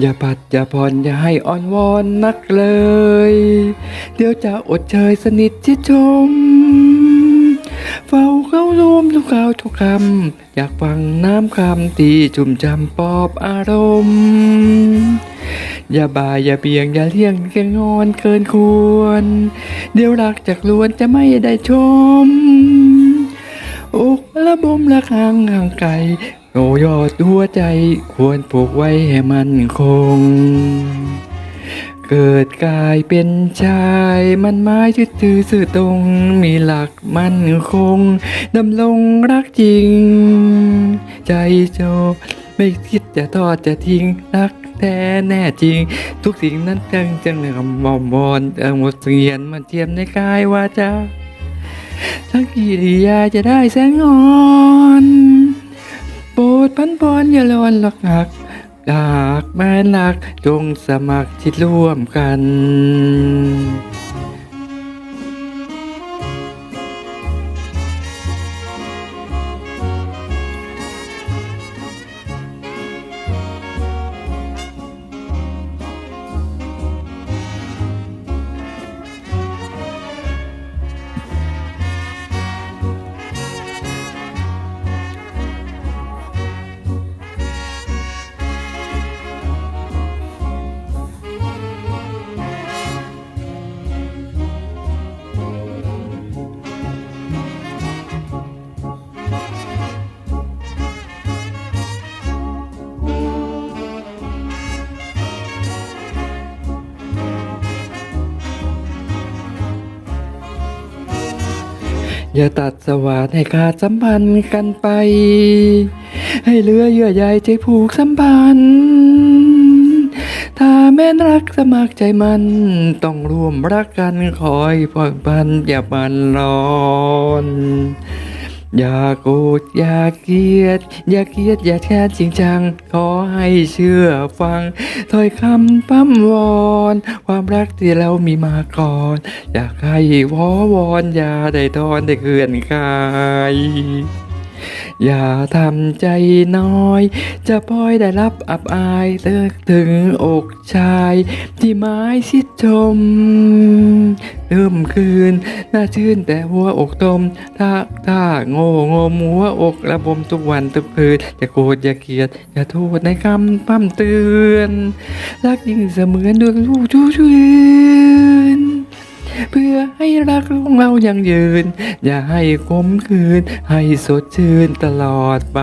อย่าปัดอย่าผ่อนอย่าให้อ่อนวอนนักเลย เดี๋ยวจะอดเชยสนิทชิดชม เฝ้าเข้ารวมทุกข่าวทุกคำอยากฟังน้ำคำที่ชุ่มจำปอบอารมณ์อย่าบ่ายอย่าเบี่ยงอย่าเลี่ยงแกงอนเกินควร เดี๋ยวรักจากลวนจะไม่ได้ชมอกระบมระคังห่างไกล โอยอดหัวใจควรผูกไว้ให้มันคง เกิดกายเป็นชาย มันไม้ยึดถือสื่อตรง มีหลักมั่นคงดำรงรักจริง ใจโจไม่คิดจะทอดจะทิ้งรักแท้แน่จริง ทุกสิ่งนั้นจังจังเลยคำมอมบอนเอาหมดเสียนมาเทียมในกายวาจาทั้งกิริยาจะได้แสงอ่อน พันพรอย่าลอนหลักหักดากแม่นรักจงสมัครชิดร่วมกัน อย่าตัดสวาดให้ขาดสัมพันธ์กันไป ให้เหลือเยื่อใยใจผูกสัมพันธ์ถ้าแม่นรักสมัครใจมัน ต้องร่วมรักกันคอยผ่อนพันอย่าบันร้อน อย่าโกรธอย่าเกลียด อย่าเกลียดอย่าแค้นจริงจัง ขอให้เชื่อฟังถ้อยคำปั้มวอน ความรักที่เรามีมาก่อน อยากให้วอวอนอย่าได้ทอนได้เกลื่อนกาย อย่าทำใจน้อย จะพลอยได้รับอับอายเลิกถึงอกชาย ที่ไม้ชิดชมเริ่มคืน น่าชื่นแต่หัวอกตม ถ้าถ้าโง่งมหัวอกระบมทุกวันทุกคืนอย่าโกรธอย่าเกลียด อย่าโทษในคำพั่มเตือน รักยิ่งเสมือนดวงลูกชูชื่น เพื่อให้รักของเรายังยืน อย่าให้คมคืน ให้สดชื่นตลอดไป